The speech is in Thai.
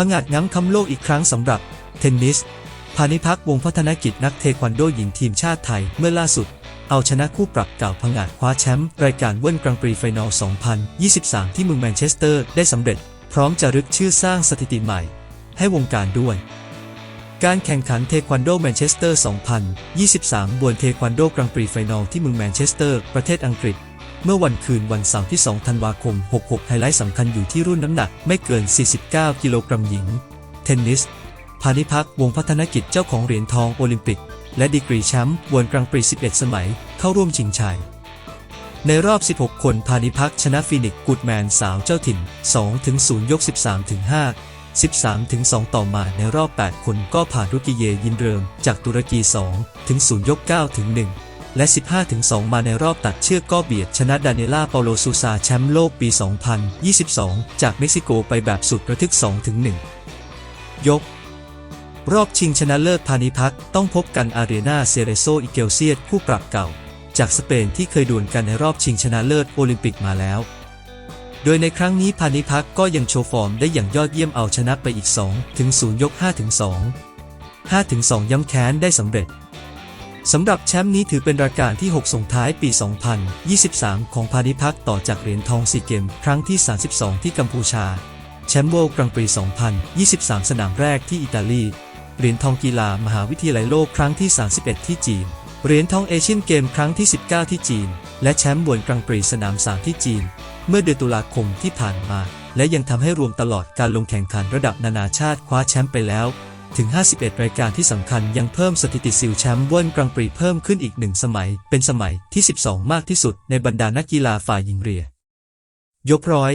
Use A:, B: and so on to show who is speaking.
A: พังาดง้ำคำโลกอีกครั้งสำหรับเทนนิสพานิพักวงพัฒนกิจนักเทควันโดหญิงทีมชาติไทยเมื่อล่าสุด เอาชนะคู่ปรับเก่าพังอาจคว้าแชมป์รายการเวิลกรังปรีไฟนอล 2023 ที่เมืองแมนเชสเตอร์ได้สำเร็จ พร้อมจะรึกชื่อสร้างสถิติใหม่ ให้วงการด้วย การแข่งขันเทควันโดแมนเชสเตอร์ 2023บวนเทควันโดกรังปรีไฟนอลที่เมืองแมนเชสเตอร์ประเทศอังกฤษ เมื่อวันคืนวันเสาร์ที่ 2 ธันวาคม 66 ไฮไลท์สำคัญอยู่ที่รุ่นน้ำหนักไม่เกิน 49 กิโลกรัมหญิง เทนนิส พานิพักวงพัฒนกิจเจ้าของเหรียญทองโอลิมปิก และดีกรีแชมป์วนกรังปรี 11 สมัย เข้าร่วมชิงชัย ในรอบ 16 คนพานิพักชนะฟีนิกกูดแมนสาวเจ้าถิ่น 2-0 ยก 13-5 13-2ต่อมาในรอบ 8 คนก็ผ่านรุกิเยยินเริมจากตุรกี2-0ยก9-1 และ 15-2 มาในรอบตัดเชือกก็เบียดชนะดานิล่าเปาโลซูซาแชมป์โลกปี 2022 จากเม็กซิโกไปแบบสุดระทึก 2-1 ยก รอบชิงชนะเลิศพานิพักต้องพบกันอารีนาเซเรโซอิเกลเซียตคู่ปรับเก่า จากสเปนที่เคยดวลกันในรอบชิงชนะเลิศโอลิมปิกมาแล้วโดยในครั้งนี้พานิพักก็ยังโชว์ฟอร์มได้อย่างยอดเยี่ยมเอาชนะไปอีก 2 ถึง 0 ยก 5 ถึง 2 5 ถึง 2 ย้ำแค้นได้สำเร็จ สำหรับแชมป์นี้ถือเป็นรายการที่ 6 ส่งท้ายปี 2023 ของพานิพักต่อจากเหรียญทองซีเกม ครั้งที่ 32 ที่กัมพูชา แชมป์โลกกรังปรี2023 สนามแรกที่อิตาลี เหรียญทองกีฬามหาวิทยาลัยโลกครั้งที่ 31 ที่จีน เหรียญทองเอเชียนเกมครั้งที่ 19 ที่จีน และแชมป์บวนกรังปรีสนาม3ที่จีน เมื่อเดือนตุลาคมที่ผ่านมา และยังทำให้รวมตลอดการลงแข่งขันระดับนานาชาติคว้าแชมป์ไปแล้ว ถึง 51 รายการที่สำคัญยังเพิ่มสถิติซิลแชมป์เวิลกรังปรีเพิ่มขึ้นอีกหนึ่งสมัย เป็นสมัยที่ 12 มากที่สุดในบรรดานักกีฬาฝ่ายหญิงเรีย ยกร้อย